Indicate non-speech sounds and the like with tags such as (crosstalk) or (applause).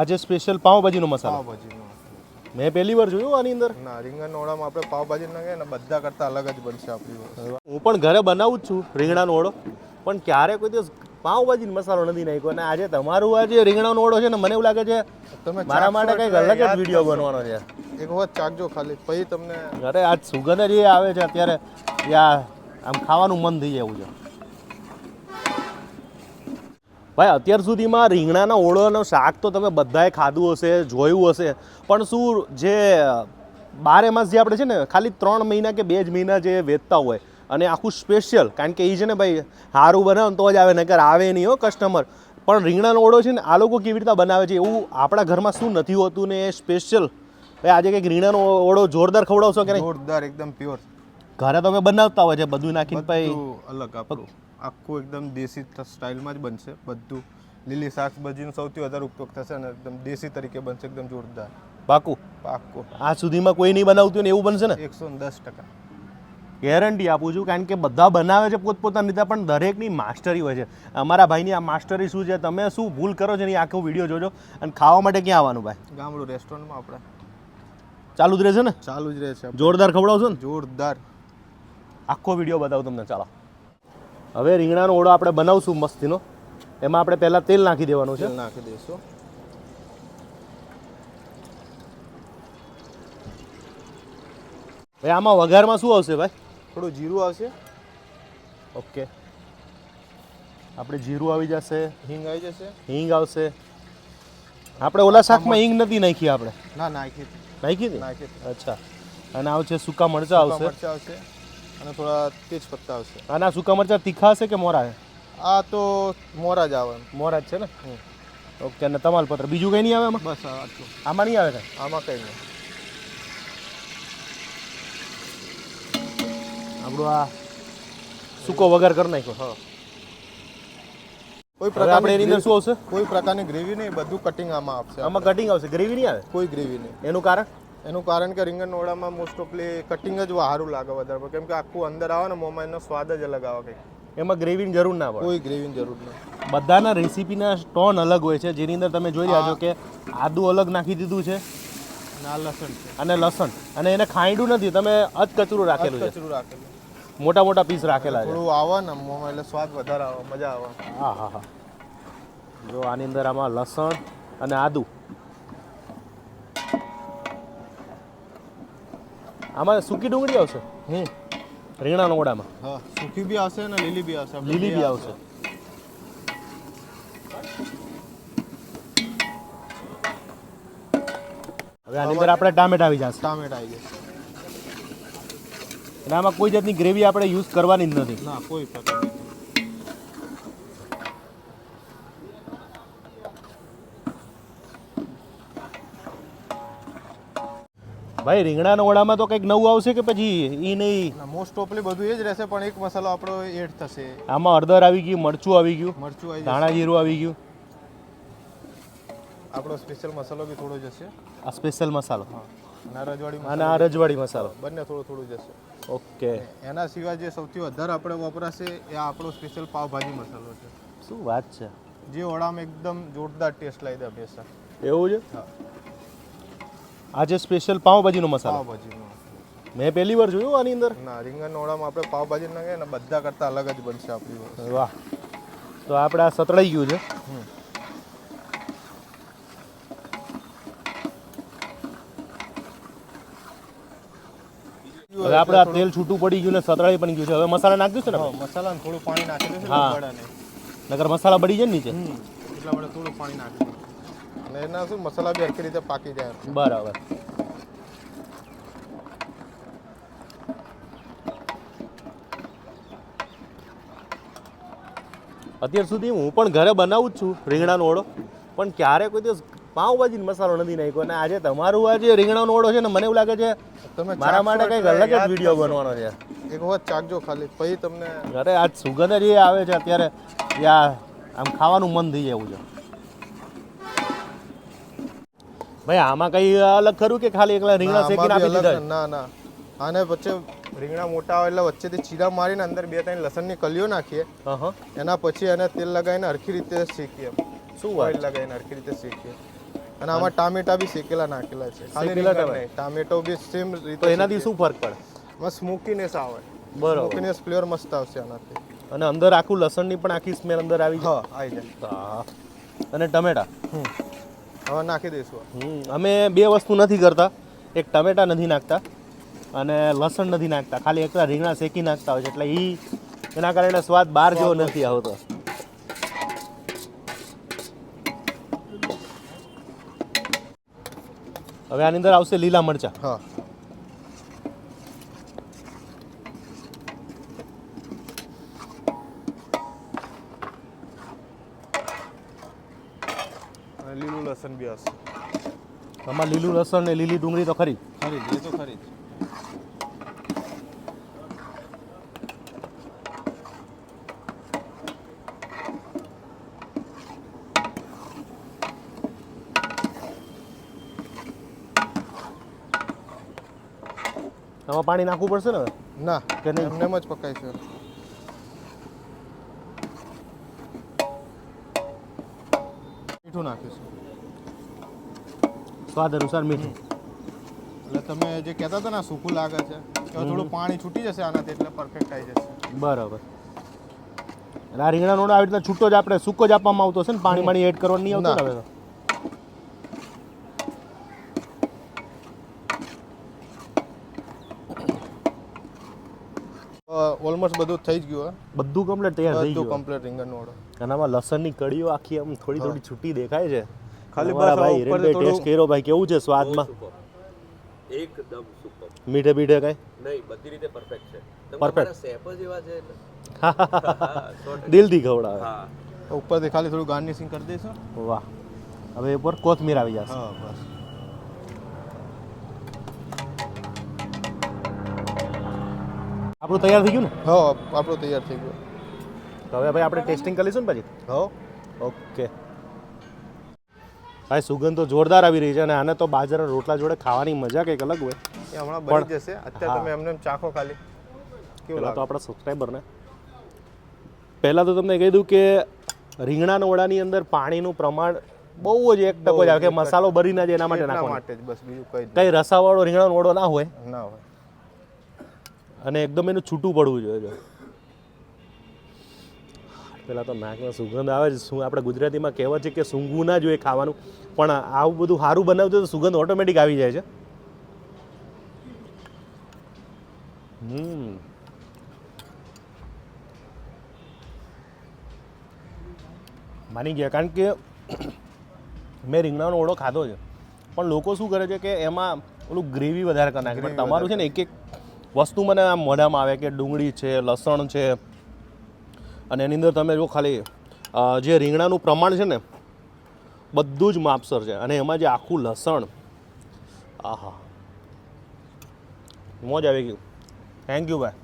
આજે સ્પેશિયલ પાવભાજીનો મસાલો. પાવભાજીનો મેં પહેલી વાર જોયું આની અંદર. ના રીંગણ ઓળામાં આપણે પાવભાજી નાખીએ ને બધા કરતાં અલગ જ બનશે આપણી હું પણ ઘરે બનાવું જ છું રીંગણાનો ઓળો. પણ ક્યારે કોઈ દિવસ પાવભાજીનો મસાલો નથી નાખ્યો અને આજે તમારું આ જે રીંગણાનો ઓળો છે ને મને એવું લાગે છે તમે મારા માટે કંઈક અલગ જ વીડિયો. બનવાનો છે. એક વખત ચાખજો ખાલી પછી તમને અરે આજ સુગંધ જે આવે છે અત્યારે યા આમ ખાવાનું મન થઈ જાય એવું છે. ભાઈ અત્યાર સુધીમાં રીંગણાના ઓળોનો શાક તો તમે બધાએ ખાધું હશે જોયું હશે. પણ શું જે બારે માસ જે આપણે છે ને ખાલી ત્રણ મહિના કે બે જ મહિના જે વેચતા હોય અને આખું સ્પેશિયલ કારણ કે એ છે ને ભાઈ સારું બનાવે તો જ આવે નગર આવે નહીં હો કસ્ટમર પણ રીંગણાનો ઓળો છે ને આ લોકો કેવી રીતે બનાવે છે એવું આપણા ઘરમાં શું નથી હોતું ને એ સ્પેશિયલ ભાઈ આજે કંઈક રીંગણાનો ઓળો જોરદાર ખવડાવશો કે નહીં? જોરદાર એકદમ પ્યોર ઘરે તમે બનાવતા હોય છે બધું નાખીને ભાઈ. અલગ આપણું. આખું એકદમ દેશી સ્ટાઇલમાં જ બનશે બધું. લીલી શાકભાજીનો સૌથી વધારે ઉપયોગ થશે અને એકદમ દેશી તરીકે બનશે એકદમ જોરદાર. પાકું પાક્કો. આ સુધીમાં કોઈ નહીં બનાવતું ને એવું બનશે ને? એકસો દસ ટકા. ગેરંટી આપું છું કારણ કે બધા બનાવે છે પોતપોતાની રીતે પણ દરેકની માસ્ટરી હોય છે. અમારા ભાઈની આ માસ્ટરી શું છે તમે શું ભૂલ કરો છો ને એ આખો વીડિયો જોજો. અને ખાવા માટે ક્યાં આવવાનું ભાઈ? ગામડું રેસ્ટોરન્ટમાં આપણે. ચાલુ જ રહેશે ને? ચાલુ જ રહે છે જોરદાર ખવડાવશો ને? જોરદાર. આખો વીડિયો બતાવું તમને ચાલો. હવે રીંગણાનો ઓળો આપણે બનાવશું મસ્તીનો. એમાં આપણે પહેલાં તેલ નાખી દેવાનું છે. નાખી દઈશું. ભાઈ આમાં વઘારમાં શું આવશે ભાઈ? થોડું જીરું આવશે. ઓકે. આપણે જીરું આવી જશે. હિંગ આવી જશે. હિંગ આવશે. આપણે ઓલા શાકમાં હિંગ નથી નાખી આપણે? ના નાખી નાખી નાખી અચ્છા. અને આવશે સૂકા મરચાં આવશે? મરચા આવશે. અને થોડા તેજ પત્તા આવશે. આના સૂકા મરચા તીખા હશે કે મોરા છે આ તો મોરા જ આવે. મોરા જ છે ને? ઓકે અને તમાલપત્ર બીજું કંઈ નહીં આવે આમાં? બસ આટલું. આમાં નહીં આવે કાંઈ? આમાં કંઈ નહીં. આપણું આ સૂકો વગર કરી નાખ્યો. હા. કોઈ પ્રકાર આપણે એની અંદર શું આવશે? કોઈ પ્રકારની ગ્રેવી નહીં બધું કટિંગ આમાં આવશે આમાં કટિંગ આવશે. ગ્રેવી નહીં આવે? કોઈ ગ્રેવી નહીં. એનું કારણ? એનું કારણ કે રીંગણ ઓળામાં મોસ્ટ ઓફલી કટિંગ જ સારું લાગે વધારે કેમ કે આખું અંદર આવે ને મોમાં એનો સ્વાદ જ અલગ આવે કંઈક. એમાં ગ્રેવીની જરૂર ના પડે. કોઈ ગ્રેવીની જરૂર નહીં બધાના રેસીપીના ટોન અલગ હોય છે. જેની અંદર તમે જોઈ રહ્યા છો કે આદુ અલગ નાખી દીધું છે. ના લસણ અને લસણ. અને એને ખાંડું નથી. તમે અધકચરું રાખેલું છે. કચરું રાખેલું. મોટા મોટા પીસ રાખેલા છે. થોડું આવે ને મોમાં એટલે સ્વાદ વધારે આવે મજા આવે. હા હા હા. જો આની અંદર આમાં લસણ અને આદુ. આમાં સૂકી ડુંગળી આવશે? હમ. રીંગણા નોડામાં હા સૂકી બી આવશે ને લીલી બી આવશે. લીલી બી આવશે. હવે આની અંદર આપણે ટામેટા આવી જશે. ટામેટા આવી જશે. અને આમાં કોઈ જાતની ગ્રેવી આપણે યુઝ કરવાની જ નથી. ના કોઈ પ્રકારની. ભાઈ રીંગણાના ઓળામાં તો કંઈક નવું આવશે કે પછી એ નહીં? મોસ્ટ ઓફલી બધું એ જ રહેશે પણ એક મસાલો આપણો એડ થશે. આમાં હળદર આવી ગયું મરચું આવી ગયું મરચું આવી ધાણા જીરું આવી ગયું. આપણો સ્પેશિયલ મસાલો બી થોડો જશે આ સ્પેશિયલ મસાલો. હા. અને રજવાડી અને આ રજવાડી મસાલો. બંને થોડું થોડું જશે ઓકે. એના સિવાય જે સૌથી વધારે આપણે વપરાશે એ આપણો સ્પેશિયલ પાવભાજી મસાલો છે. શું વાત છે? જે વડામાં એકદમ જોરદાર ટેસ્ટ લાવી દે હંમેશા. એવું છે? હા. આજે સ્પેશિયલ પાવભાજીનો મસાલો. પાવભાજીનો. મેં પહેલી વાર જોયું આની અંદર. ના રીંગણ ઓળામાં આપણે પાવભાજી નાખીએ ને બધા કરતાં અલગ જ બનશે આપણી વાહ. તો આપણે આ સતળાઈ ગયું છે. હવે આપણે આ તેલ છૂટું પડી ગયું ને સતળાઈ પણ ગયું છે. હવે મસાલા નાખી છે ને મસાલા થોડું પાણી નાખી દઈશું હા. નગર મસાલા બળી જાય ને નીચે. એટલા માટે થોડું પાણી નાખી દઈશું. અને એના શું મસાલા બી હરખી રીતે પાકી જાય બરાબર. અત્યાર સુધી હું પણ ઘરે બનાવું જ છું રીંગણાનો ઓળો પણ ક્યારે કોઈ દિવસ પાઉંભાજી મસાલો નથી નાખ્યો. અને આજે તમારું આ જે રીંગણાનો ઓળો છે ને મને એવું લાગે છે તમે મારા માટે કંઈક અલગ જ વીડિયો બનવાનો છે. એક વખત ચાખજો ખાલી પછી તમને અરે આજ સુગંધ જ આવે છે અત્યારે. યા આમ ખાવાનું મન થઈ જાય એવું છે. ભાઈ આમાં કઈ અલગ ખરું કે ખાલી એકલા રીંગણા ના, શેકીને આપી દીધા? ના ના. આને વચ્ચે રીંગણા મોટા હોય એટલે વચ્ચેથી ચીરા મારીને અંદર બે ત્રણ લસણની કલીઓ નાખીએ. એના પછી એને તેલ લગાવીને હરખી રીતે શેકીએ. શું ઓઇલ લગાવીને હરખી રીતે શેકીએ. અને આમાં ટામેટા બી શેકેલા નાખેલા છે. ખાલી ટામેટો બી સેમ રીતે એનાથી શું ફરક પડે? બસ સ્મોકીનેસ આવે. બરાબર. સ્મોકીનેસ ફ્લેવર મસ્ત આવશે આનાથી. અને અંદર આખું લસણની પણ આખી સ્મેલ અંદર આવી હા આવી જાય. જાય અને ટમેટા? હમ. હવે નાખી દઈશું. અમે બે વસ્તુ નથી કરતા. એક ટમેટા નથી નાખતા અને લસણ નથી નાખતા. ખાલી એકલા રીંગણા શેકી નાખતા હોય છે એટલે એ એના કારણે સ્વાદ બહાર જેવો નથી આવતો. હવે આની અંદર આવશે લીલા મરચા. હા. આમાં લીલું લસણ ને લીલી ડુંગળી તો ખરી ખરી એ તો ખરી. આમાં પાણી નાખવું પડશે ને ના કે નહીં? એમને એમ જ છે મીઠું નાખીશું સ્વાદ અનુસાર મીઠું. એટલે તમે જે કહેતા હતા ને સૂકું લાગે છે હવે થોડું પાણી છૂટી જશે આનાથી એટલે પરફેક્ટ આવી જશે. બરાબર. આ રીંગણાનો નોડો આવી રીતના છૂટો જ આપણે સૂકો જ આપવામાં આવતો છે ને? પાણી પાણી એડ કરવાનું નહીં આવતું હવે તો? ઓલમોસ્ટ બધું થઈ જ ગયું બધું કમ્પ્લીટ તૈયાર થઈ બધું ગયું. કમ્પ્લીટ રીંગણનો ઓર્ડર અને આમાં લસણની કડીઓ આખી આમ થોડી થોડી છૂટી દેખાય છે. ખાલી અમારા બસ ભાઈ ઉપર હિરેનભાઈ થોડું- ટેસ્ટ કર્યો ભાઈ કેવું છે સ્વાદમાં? એકદમ સુપર. મીઠે બીઠે કઈ? નહીં બધી રીતે પરફેક્ટ છે. તમે Perfect. તમારા સેપ જ એવા છે એટલે. હા, સો ટકા. દિલથી ખવડાવે. હા. ઉપરથી ખાલી થોડું ગાર્નિશિંગ કરી દઈશું. વાહ. હવે ઉપર કોથમીર આવી જશે. હા બસ. આપણું તૈયાર થઈ ગયું ને? હા આપણું તૈયાર થઈ ગયું. તો હવે ભાઈ આપણે ટેસ્ટિંગ કરી લઈશું ને પછી? હો. ઓકે. ભાઈ સુગંધ તો જોરદાર આવી રહી છે અને આને તો બાજરાના રોટલા જોડે ખાવાની મજા કંઈક અલગ હોય. એ હમણાં બની જશે. અત્યારે તમે એમને ચાખો ખાલી. કેવું તો આપણા સબસ્ક્રાઈબરને પહેલાં તો તમને કહી દઉં કે રીંગણાના વડાની અંદર પાણીનું પ્રમાણ બહુ જ એક ટકો જ આવે કે મસાલો ભરી ના જાય એના માટે નાખવા માટે જ બસ બીજું કઈ કઈ રસાવાળો રીંગણાનો વડો ના હોય. ના હોય. અને એકદમ એનું છૂટું પડવું જોઈએ પેલા તો નાકમાં સુગંધ આવે છે શું આપણે ગુજરાતીમાં કહેવત છે કે સૂંઘવું ના જોઈએ ખાવાનું. પણ આવું બધું સારું બનાવતું તો સુગંધ ઓટોમેટિક આવી જાય છે. હમ. માની ગયા. કારણ કે (coughs) મેં રીંગણાનો ઓળો ખાધો છે. પણ લોકો શું કરે છે કે એમાં ઓલું ગ્રેવી વધારે કરી નાખે. પણ તમારું છે ને એક એક વસ્તુ મને આમ મોઢામાં આવે કે ડુંગળી છે લસણ છે અને એની અંદર તમે જો ખાલી જે રીંગણાનું પ્રમાણ છે ને, બધું જ માપસર છે. અને એમાં જે આખું લસણ, આહા. મોજ આવી ગયું થેન્ક યુ ભાઈ